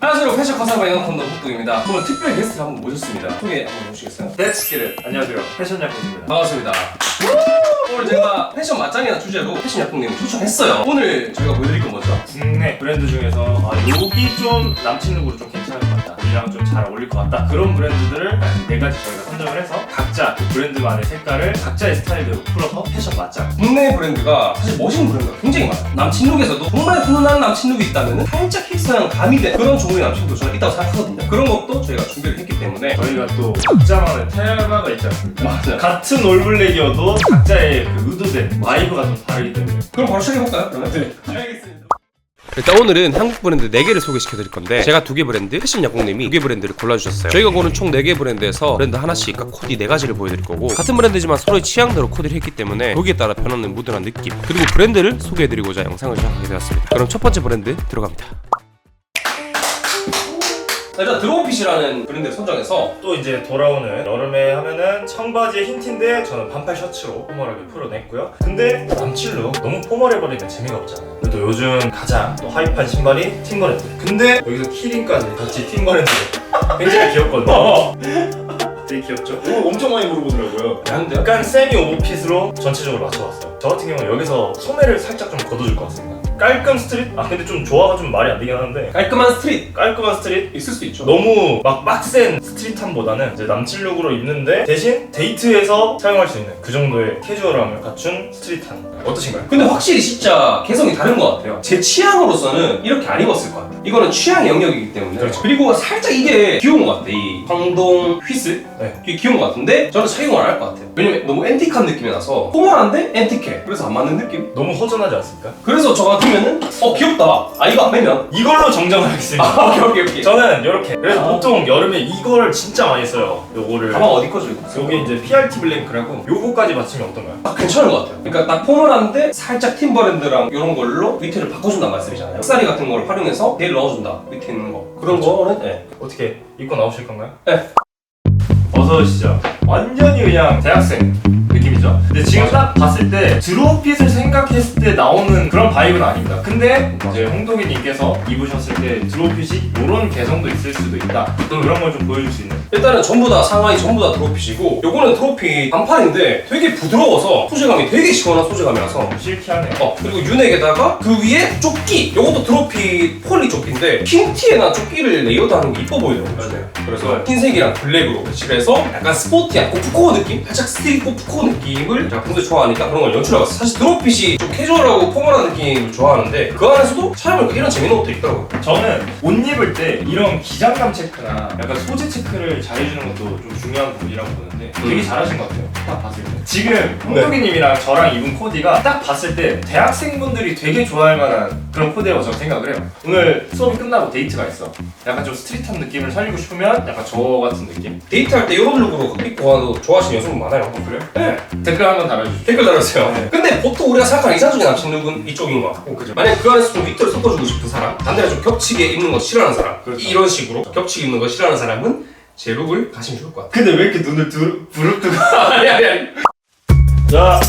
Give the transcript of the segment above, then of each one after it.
안녕하세요 패션 컨설팅 컨더 흑동입니다 오늘 특별 게스트를 한번 모셨습니다 소개 한번 해주시겠어요? It. 안녕하세요. 패션 약국입니다. 반갑습니다 오늘 제가 패션 맞짱이나 주제로 패션 약국님 초청했어요 오늘 저희가 보여드릴 건 뭐죠? 국내 브랜드 중에서 아, 여기 좀 남친 룩으로 좀 괜찮을 것 같다. 우리랑 좀 잘 어울릴 것 같다. 그런 브랜드들을 네 가지 저희가 선정을 해서 각자 그 브랜드만의 색깔을 각자의 스타일대로 풀어서 패션 맞짱. 국내 브랜드가 사실 멋있는 브랜드가 굉장히 많아요 남친룩에서도 정말 훈훈한 남친룩이 있다면 살짝 힙스한 가미된 그런 종류의 남친룩도 저는 있다고 생각하거든요 그런 것도 저희가 준비를 했기 때문에 저희가 또 각자만의 테마가 있지 않습니까? 맞아요 같은 올블랙이어도 각자의 그 의도된 바이브가 좀 다르기 때문에. 그럼 바로 시작해볼까요? 그러면? 네. 알겠습니다. 일단 오늘은 한국 브랜드 4개를 소개시켜 드릴 건데 제가 2개 브랜드, 패션 약국님이 2개 브랜드를 골라주셨어요. 저희가 고른 총 4개 브랜드에서 브랜드 하나씩 각 코디 4가지를 보여드릴 거고 같은 브랜드지만 서로의 취향대로 코디를 했기 때문에 거기에 따라 변하는 무드나 느낌. 그리고 브랜드를 소개해드리고자 영상을 시작하게 되었습니다. 그럼 첫 번째 브랜드 들어갑니다 일단 드로우핏이라는 브랜드를 선정해서 또 이제 돌아오는 여름에 하면은 청바지에 흰 티인데 저는 반팔 셔츠로 포멀하게 풀어냈고요. 근데 남칠룩 너무 포멀해버리면 재미가 없잖아요. 그래도 요즘 가장 또 하이판 신발이 팀버랜드. 근데 여기서 키링까지 같이 팀버랜드. 굉장히 귀엽거든요. 되게 귀엽죠? 이거 엄청 많이 물어보더라고요. 약간 세미 오버핏으로 전체적으로 맞춰봤어요. 저 같은 경우는 여기서 소매를 살짝 좀 걷어줄 것 같습니다. 깔끔 스트릿? 아 근데 좀 조화가 좀 말이 안 되긴 하는데 깔끔한 스트릿 깔끔한 스트릿? 있을 수도 있죠 너무 막 빡센 스트릿함보다는 이제 남친룩으로 입는데 대신 데이트에서 사용할 수 있는 그 정도의 캐주얼함을 갖춘 스트릿함 어떠신가요? 근데 확실히 진짜 개성이 다른 것 같아요. 제 취향으로서는 이렇게 안 입었을 것 같아요. 이거는 취향 영역이기 때문에. 그렇죠. 리고 살짝 이게 귀여운 것 같아. 이 황동 휘슬? 네. 귀여운 것 같은데 저는 착용을 안 할 것 같아요. 왜냐면 너무 앤틱한 느낌이 나서 포멀한데 앤틱해. 그래서 안 맞는 느낌? 너무 허전하지 않습니까? 그래서 저 같으면은 어 귀엽다. 아 이거 안 빼면. 이걸로 정정을 하겠습니다 아 오케이 오케이 오케이. 저는 이렇게 그래서 아. 보통 여름에 이거를 진짜 많이 써요 요거를 가방 어디 거죠 이거? 요게 이제 PRT 블랭크라고 요거까지 맞추면 어떤가요? 아, 괜찮은 것 같아요. 그러니까 딱 포멀한데 살짝 팀버랜드랑 이런 걸로 밑에를 바꿔준다는 말씀이잖아요. 흑사리 같은 걸 활용해서 데를 넣어준다. 밑에 있는 거. 그런 그렇죠. 거는 네. 어떻게 입고 나오실 건가요? 네. 어서 오시죠. 완전히 그냥 대학생 느낌이죠. 근데 지금 딱 봤을 때 드로우핏을 생각했을 때 나오는 그런 바이브는 아닙니다. 근데 이제 홍동희님께서 입으셨을 때 드로우핏이 이런 개성도 있을 수도 있다. 또 그런 걸 좀 보여줄 수 있는. 일단은 전부 다 상하이 전부 다 드롭핏이고 요거는 드롭핏 반팔인데 되게 부드러워서 소재감이 되게 시원한 소재감이라서 실키하네요. 어 그리고 유넥에다가 그 위에 조끼 요것도 드롭핏 폴리 조끼인데 흰티에나 조끼를 레이어드하는 게 이뻐 보이더라고요 맞아요. 그래서 흰색이랑 블랙으로 배치를 해서 약간 스포티한 고프코어 느낌? 살짝 스트릿 고프코어 느낌 을 제가 평소에 좋아하니까 그런 걸 연출해봤어요. 사실 드롭핏이 좀 캐주얼하고 포멀한 느낌을 좋아하는데 그 안에서도 찾아보니까 이런 재밌는 것도 있더라고요. 저는 옷 입을 때 이런 기장감 체크나 약간 소재 체크를 잘해주는 것도 좀 중요한 부분이라고 보는 데 되게 음. 잘하신 것 같아요. 딱 봤을 때. 지금 홍덕이님이랑 저랑 입은 코디가 딱 봤을 때 대학생분들이 되게 좋아할 만한 그런 코디라고 저는 생각을 해요. 오늘 수업이 끝나고 데이트가 있어. 약간 좀 스트릿한 느낌을 살리고 싶으면 약간 저 같은 느낌? 데이트할 때 이런 룩으로 입고 가도 좋아하시는 여성분 많아요 어, 그래요? 네 댓글 한번 달아주시죠. 댓글 달아주세요. 네. 근데 보통 우리가 생각하는 이상적인 남친 룩은 이쪽인 것 같고, 그죠? 만약 그 안에서 좀 위트를 섞어주고 싶은 사람, 반대로 좀 겹치게 입는 거 싫어하는 사람, 그렇죠. 이런 식으로 겹치게 입는 거 싫어하는 사람은 제 룩을 가시면 좋을 것 같아요. 근데 왜 이렇게 눈을 두, 부릅뜨고 아니 아니 아니. 자,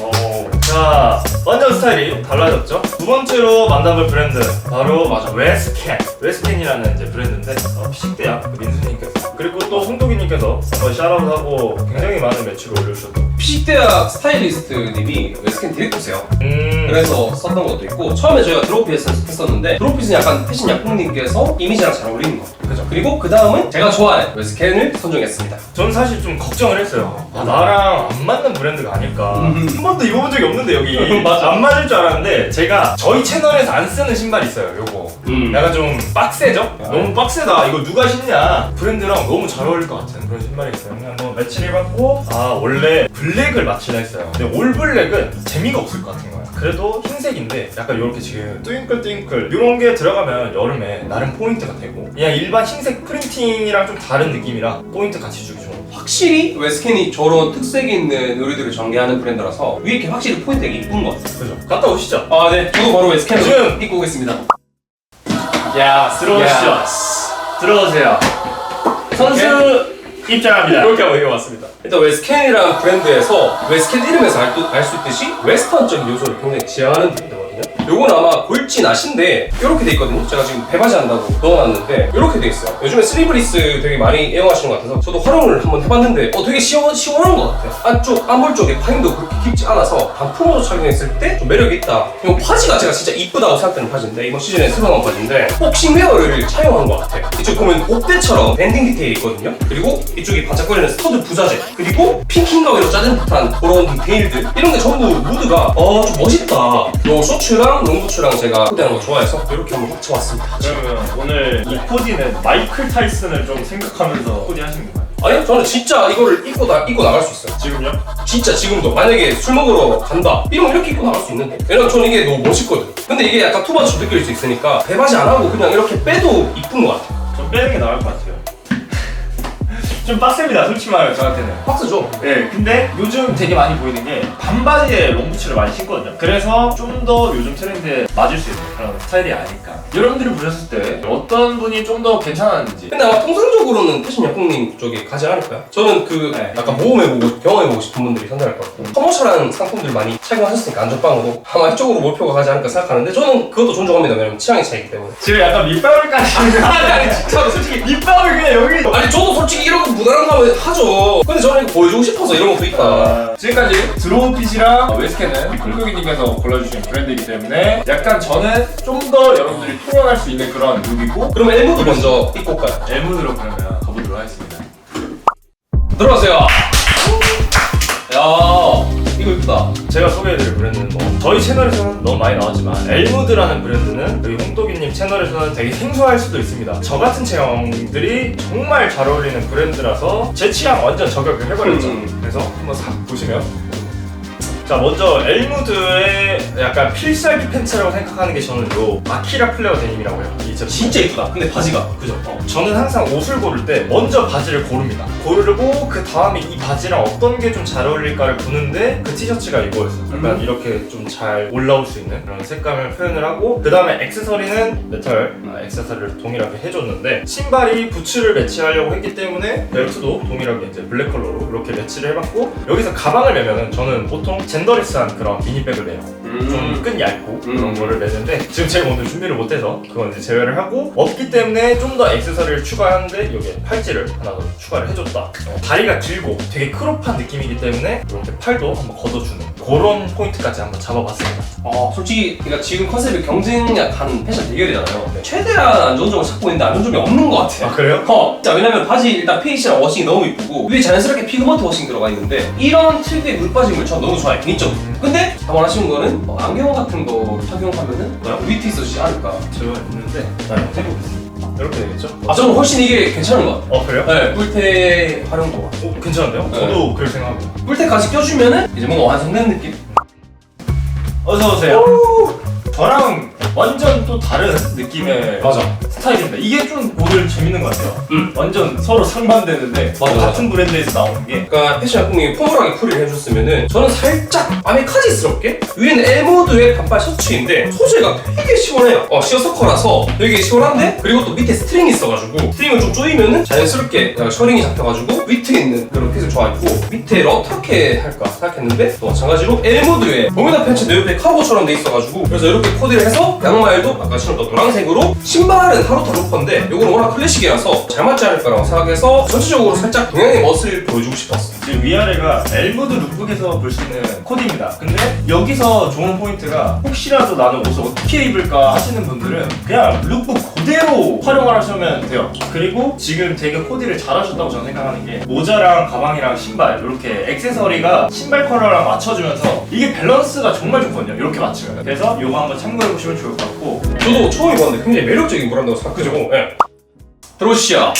오, 자, 완전 스타일이 달라졌죠? 두 번째로 만나볼 브랜드 바로 맞아 웨스캔. 웨스캔이라는 이제 브랜드인데 어, 피식대학 민수님께서 그리고 또 홍동기님께서 한번 샤라웃하고 굉장히 많은 매출을 올려주셨고. 피식대학 스타일리스트님이 웨스킨 디렉터세요. 음, 그래서 썼던 것도 있고 처음에 저희가 드로핏에서 했었는데 드로핏은 약간 패션 약국님께서 이미지랑 잘 어울리는 것 그죠? 그리고 그 다음은 제가 좋아하는 웨스캔을 선정했습니다. 저는 사실 좀 걱정을 했어요. 아, 나랑 안 맞는 브랜드가 아닐까. 음. 한 번도 입어본 적이 없는데 여기. 안 맞을 줄 알았는데 제가 저희 채널에서 안 쓰는 신발 있어요. 요거. 음. 약간 좀 빡세죠? 아. 너무 빡세다. 이거 누가 신냐? 브랜드랑 너무 잘 어울릴 것 같은 그런 신발이 있어요. 그냥 뭐 매치를 받고 아 원래 블랙을 맞추려 했어요. 근데 올 블랙은 재미가 없을 것 같은 거예요. 그래도 흰색인데 약간 이렇게 지금 트윙클 이런 게 들어가면 여름에 나름 포인트가 되고 그냥 일반 흰색 프린팅이랑 좀 다른 느낌이라 포인트 같이 주기 좋은 확실히 웨스캔이 저런 특색 있는 의류들을 전개하는 브랜드라서 위에 이렇게 확실히 포인트가 이쁜 것 같아요. 그죠? 갔다 오시죠. 아, 네. 저도 바로 웨스캔으로 지금! 입고 오겠습니다. 야 들어오시죠. 들어오세요. 선수 입장합니다. 이렇게 한번 입어봤습니다. 일단 웨스캔이라는 브랜드에서 웨스캔 이름에서 알 수 있듯이 웨스턴적인 요소를 굉장히 지향하는 브랜드거든 요건 아마 볼지 나신데 이렇게 돼 있거든요. 제가 지금 배바지 한다고 넣어놨는데 이렇게 돼 있어요. 요즘에 슬리브리스 되게 많이 애용하시는 것 같아서 저도 활용을 한번 해봤는데 어 되게 시원 시원한 것 같아요. 안쪽 안볼 쪽에 파인도 그렇게 깊지 않아서 반품으로 착용했을 때 좀 매력이 있다. 이 바지가 제가 진짜 이쁘다고 생각되는 바지인데 이번 시즌에 새로 나온 바지인데 복싱 웨어를 차용한 것 같아요. 이쪽 보면 옷대처럼 밴딩 디테일이 있거든요. 그리고 이쪽이 반짝거리는 스터드 부자재 그리고 핑킹 가위로 짜는 듯한 그런 디테일들 이런 게 전부 무드가 어좀 멋있다. 요 쇼츠랑 롱부츠랑 제가 코디하는 거 좋아해서 이렇게 한번 합쳐봤습니다. 그러면 오늘 이 코디는 마이클 타이슨을 좀 생각하면서 코디 하신 건가요? 아니요 저는 진짜 이거를 입고 나 입고 나갈 수 있어요. 지금요? 진짜 지금도 만약에 술 먹으러 간다 이러면 이렇게 입고 나갈 수 있는데 왜냐면 저는 이게 너무 멋있거든 근데 이게 약간 투바처럼 느낄 수 있으니까 배바지 안 하고 그냥 이렇게 빼도 이쁜 것 같아요 좀 빼는 게 나을 것 같아요. 좀 빡셉니다, 솔직히 말하면 저한테는. 박스죠? 네, 근데 요즘 되게 많이 보이는 게 반바지에 롱부츠를 많이 신거든요. 그래서 좀 더 요즘 트렌드에 맞을 수 있는 그런 스타일이 아닐까. 여러분들이 보셨을 때 어떤 분이 좀 더 괜찮았는지. 근데 아마 통상적으로는 패션 약국님 쪽에 가지 않을까요? 저는 그 네. 약간 모험해보고 경험해보고 싶은 분들이 선택할 것 같고 커머셜한 상품들 많이 착용하셨으니까 안전빵으로 아마 이쪽으로 몰표가 가지 않을까 생각하는데 저는 그것도 존중합니다 왜냐면 취향의 차이기 때문에 지금 약간 밑밥을까지. 아니 아니 진짜로 솔직히 밑밥을 그냥 여기. 아니 저도 솔직히 이런 거 무난한 거 하면 하죠 근데 저는 이거 보여주고 싶어서 이런 것도 있다 아, 지금까지 드로우 핏이랑 웨스케는 굴곡이님께서 골라주신 브랜드이기 때문에 약간 저는 좀 더 여러분들이 통용할 수 있는 그런 룩이고 그러면 엘무도 먼저 입고 올까요? 엘문으로 그러면 가보도록 하겠습니다. 들어가세요. 야. 제가 소개해드릴 브랜드는 뭐 저희 채널에서는 너무 많이 나왔지만 엘무드라는 브랜드는 여기 홍또기님 채널에서는 되게 생소할 수도 있습니다. 저 같은 체형들이 정말 잘 어울리는 브랜드라서 제 취향 완전 저격을 해버렸죠. 음. 그래서 한번 싹 보시면 자 먼저 엘무드의 약간 필살기 팬츠라고 생각하는 게 저는 요 아키라 플레어 데님이라고 해요. 이 제품. 진짜 이쁘다. 근데 바지가. 그죠? 어, 저는 항상 옷을 고를 때 먼저 바지를 고릅니다. 고르고 그 다음에 이 바지랑 어떤 게 좀 잘 어울릴까를 보는데 그 티셔츠가 이거였어요. 약간 음. 이렇게 좀 잘 올라올 수 있는 그런 색감을 표현을 하고 그 다음에 액세서리는 메탈 아, 액세서리를 동일하게 해줬는데 신발이 부츠를 매치하려고 했기 때문에 벨트도 동일하게 이제 블랙 컬러로 이렇게 매치를 해봤고 여기서 가방을 매면은 저는 보통 젠더리스한 그런 미니백을 매요. 좀 끈 얇고 그런 음. 거를 매는데 지금 제가 오늘 준비를 못해서 그건 이제 제외를 하고 없기 때문에 좀 더 액세서리를 추가하는데 여기에 팔찌를 하나 더 추가를 해줬다 어, 다리가 길고 되게 크롭한 느낌이기 때문에 이렇게 팔도 한번 걷어주는 그런 포인트까지 한번 잡아봤습니다. 어, 솔직히 그러니까 지금 컨셉이 경쟁력하는 패션 대결이잖아요. 최대한 안전점을 찾고 있는데 안전점이 없는 것 같아. 아 그래요? 어, 자 왜냐면 바지 일단 핏이랑 워싱이 너무 이쁘고 위에 자연스럽게 피그먼트 워싱 들어가 있는데 이런 특유의 물 빠짐을 전 너무 좋아해 개인적으로. 근데 다만 아쉬운 거는 어, 안경 같은 거 착용하면은 약간 위트 있어지지 않을까? 제가 있는데 나 이거 해보겠습니다 이렇게 되겠죠? 아 저는 훨씬 이게 괜찮은 것 같아요 어 그래요? 네, 뿔테 활용도가 어, 괜찮은데요? 네. 저도 그렇게 생각합니다 뿔테까지 껴주면은 이제 뭔가 완성된 느낌? 어서 오세요 저랑 완전 또 다른 느낌의 맞아. 스타일인데 이게 좀 오늘 재밌는 것 같아요. 음. 완전 서로 상반되는데 맞아, 맞아. 같은 브랜드에서 나오는 게. 그러니까 패션 약품이 포멀하게 풀이를 해줬으면은 저는 살짝 아메카지스럽게? 위에는 엘모드의 반팔 셔츠인데 소재가 되게 시원해요. 어 시어서커라서 되게 시원한데 그리고 또 밑에 스트링이 있어가지고 스트링을 좀 조이면은 자연스럽게 그냥 셔링이 잡혀가지고 위트 있는 그런 핏을 좋아했고 밑에 어떻게 할까 생각했는데 또 마찬가지로 엘모드의 버뮤다 팬츠 내 옆에 카고처럼 돼 있어가지고 그래서 이렇게 코디를 해서 양말도 아까 신었던 노란색으로 신발은 하루타 로퍼인데 이거는 워낙 클래식이라서 잘 맞지 않을까라고 생각해서 전체적으로 살짝 동양의 멋을 보여주고 싶었어 지금 위아래가 엘무드 룩북에서 볼 수 있는 코디입니다. 근데 여기서 좋은 포인트가 혹시라도 나는 옷을 어떻게 입을까 하시는 분들은 그냥 룩북 그대로 활용을 하시면 돼요. 그리고 지금 되게 코디를 잘 하셨다고 저는 생각하는 게 모자랑 가방이랑 신발 이렇게 액세서리가 신발 컬러랑 맞춰주면서 이게 밸런스가 정말 좋거든요. 이렇게 맞추면. 그래서 이거 한번 참고해 보시면 좋을 것 같고 저도 처음 입었는데 굉장히 매력적인 브랜드라고 생각해요. 예. 들어오시죠.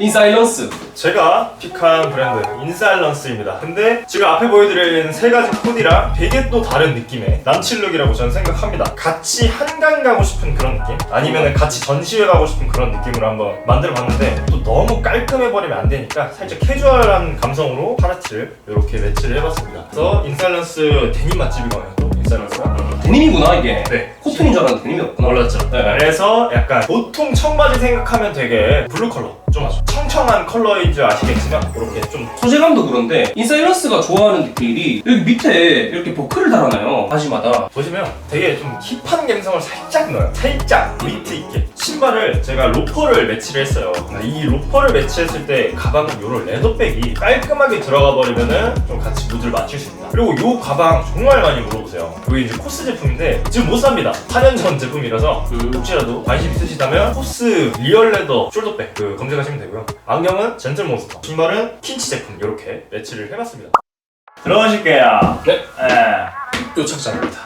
인사일런스. 제가 픽한 브랜드 인사일런스입니다. 근데 지금 앞에 보여드린 세 가지 코디랑 되게 또 다른 느낌의 남칠룩이라고 저는 생각합니다. 같이 한강 가고 싶은 그런 느낌? 아니면 같이 전시회 가고 싶은 그런 느낌으로 한번 만들어봤는데 또 너무 깔끔해버리면 안 되니까 살짝 캐주얼한 감성으로 파라치를 이렇게 매치를 해봤습니다. 그래서 인사일런스 데님 맛집이거든요. 또 인사일런스가. 데님이구나 이게 네. 코튼인 줄 알았는데 데님이었구나 몰랐죠. 네. 그래서 약간 보통 청바지 생각하면 되게 블루 컬러, 좀 청청한 컬러인 줄 아시겠지만 이렇게 좀 소재감도 그런데 인사이러스가 좋아하는 디테일이 여기 밑에 이렇게 버클을 달아놔요 바지마다 보시면 되게 좀 힙한 감성을 살짝 넣어요. 살짝 위트 있게. 신발을 제가 로퍼를 매치를 했어요. 이 로퍼를 매치했을 때 가방은 요런 레더백이 깔끔하게 들어가 버리면은 좀 같이 무드를 맞출 수 있다. 그리고 요 가방 정말 많이 물어보세요. 이게 이제 코스 제품인데 지금 못 삽니다. 4년 전 제품이라서 음. 혹시라도 관심 있으시다면 코스 리얼 레더 숄더백 그 검색하시면 되고요. 안경은 젠틀 몬스터. 신발은 킨치 제품 이렇게 매치를 해봤습니다. 들어가실게요. 네. 예. 요 착장입니다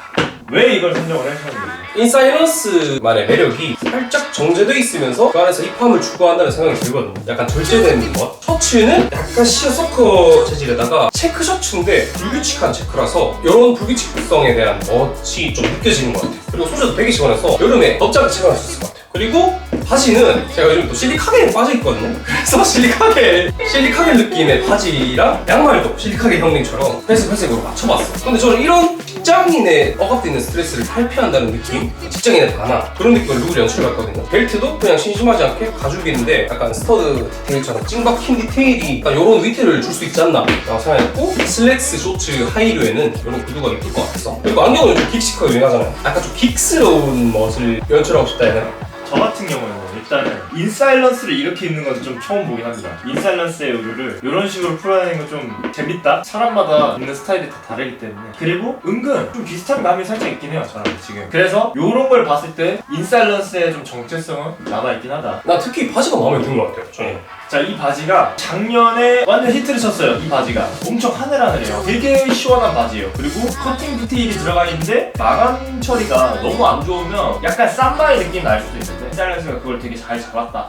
왜 이걸 선정을 하셨는지. 인사이러스만의 매력이 살짝 정제돼 있으면서 그 안에서 힙함을 추구한다는 생각이 들거든요. 약간 절제된 것. 셔츠는 약간 시어 서커 재질에다가 체크 셔츠인데 불규칙한 체크라서 이런 불규칙성에 대한 멋이 좀 느껴지는 것 같아요. 그리고 소재도 되게 시원해서 여름에 덥장을 체감할 수 있을 것 같아요. 그리고 바지는 제가 요즘 또 실리카겔에 빠져있거든요. 그래서 실리카겔, 실리카겔 느낌의 바지랑 양말도 실리카겔 형님처럼 회색 회색으로 맞춰봤어. 근데 저는 이런 직장인의 억압돼 있는 스트레스를 탈피한다는 느낌? 직장인의 단아 그런 느낌을 룩을 연출해봤거든요. 벨트도 그냥 심심하지 않게 가죽인데 약간 스터드 디테일처럼 찡박힌 디테일이 약간 이런 위트를 줄 수 있지 않나 생각했고 슬랙스 쇼츠 하이류에는 이런 구두가 이쁠 것 같았어. 그리고 안경은 요즘 긱시커 유행하잖아요. 약간 좀 긱스러운 멋을 연출하고 싶다 해야 되나? 저 같은 경우에는 일단은 인사일런스를 이렇게 입는 건 좀 처음 보긴 합니다. 인사일런스의 의류를 이런 식으로 풀어내는 건 좀 재밌다. 사람마다 입는 스타일이 다 다르기 때문에 그리고 은근 좀 비슷한 감이 살짝 있긴 해요. 저랑 지금. 그래서 이런 걸 봤을 때 인사일런스의 좀 정체성은 남아 있긴 하다. 나 특히 바지가 마음에 드는 것 같아요. 저는. 자, 이 바지가 작년에 완전 히트를 쳤어요. 이 바지가 엄청 하늘하늘해요. 되게 시원한 바지예요. 그리고 커팅 디테일이 들어가 있는데 마감 처리가 너무 안 좋으면 약간 쌈바의 느낌 날 수도 있는데 인사일런스가 그걸 되게 잘 잡았다.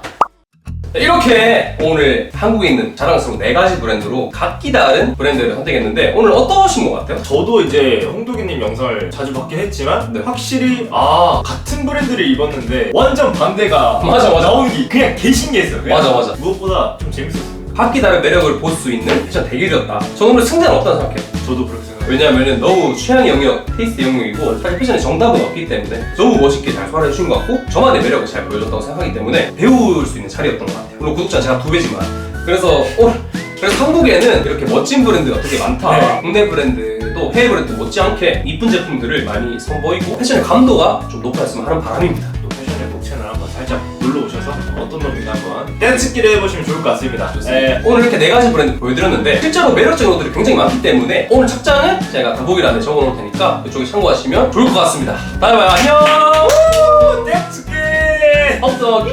이렇게 오늘 한국에 있는 자랑스러운 네 가지 브랜드로 각기 다른 브랜드를 선택했는데 오늘 어떠신 것 같아요? 저도 이제 홍도기님 영상을 자주 봤긴 했지만 네. 확실히 아 같은 브랜드를 입었는데 완전 반대가 맞아, 맞아. 나오는 게 그냥 개 신기했어요. 그냥 맞아, 맞아. 무엇보다 좀 재밌었어요. 각기 다른 매력을 볼 수 있는 패션 대결이었다. 저는 오늘 승자는 없다고 생각해요. 저도 그렇게 생각해요. 왜냐하면 너무 취향 영역, 테이스트 영역이고 사실 패션에 정답은 없기 때문에 너무 멋있게 잘 소화해 주신 것 같고 저만의 매력을 잘 보여줬다고 생각하기 때문에 배울 수 있는 자리였던 것 같아요. 물론 구독자 제가 두 배지만 그래서 오늘 그래서 한국에는 이렇게 멋진 브랜드가 되게 많다. 네. 국내 브랜드도 해외 브랜드 못지않게 이쁜 제품들을 많이 선보이고 패션의 감도가 좀 높아졌으면 하는 바람입니다. 또 패션의 복 채널 한번 살짝 놀러 오셔서 어떤 놈인가 한번 댄스끼리 해보시면 좋을 것 같습니다. 네. 오늘 이렇게 네 가지 브랜드 보여드렸는데 실제로 매력적인 옷들이 굉장히 많기 때문에 오늘 착장은 제가 더보기란에 적어놓을 테니까 이쪽에 참고하시면 좋을 것 같습니다. 바이바이 안녕. 댄스끼리. 헛떡이